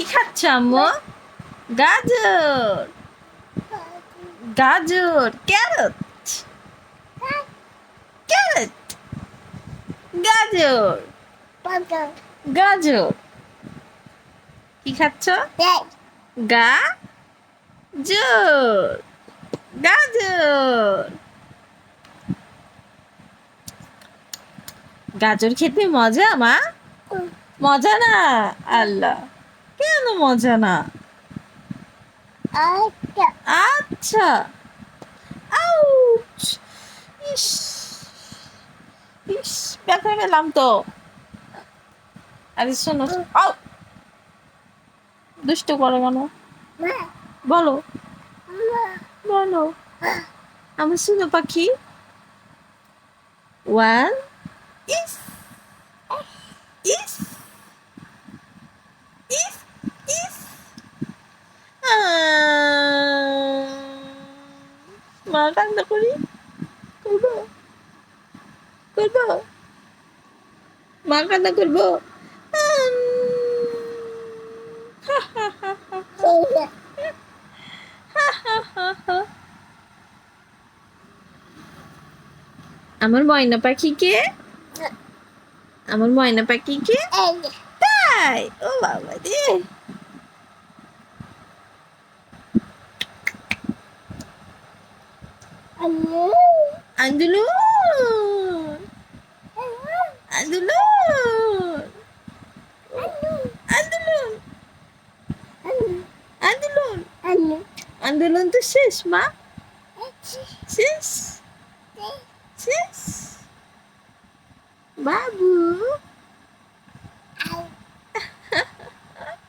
কি খাচ্ছ আম্মু? গাজর। গাজর, ক্যারট। ক্যারট। গাজর। গাজর। কি খাচ্ছ? গা জোর গাজর। গাজর খেতে মজা, মা? মজা না? আল্লাহ। কেন মজা না? আচ্ছা। আউচ। ইস। ইস ব্যথা পেলাম তো। আরে শোনো আউ। দুষ্ট করো কেন? বলো। বলো। আমার শুনো পাখি। ওয়ান। ইস। ইস। মা কান্না করি। করব। করব। মা কান্না করব। আমার ময়না পাখি কে আমার ময়না পাখি কে তাই। ও বাবা দিয়ে Andulu. Andulu. Andulu. Andulu. Andulu. Andulu. Andulu. Andulu. Sis. Sis. Babu.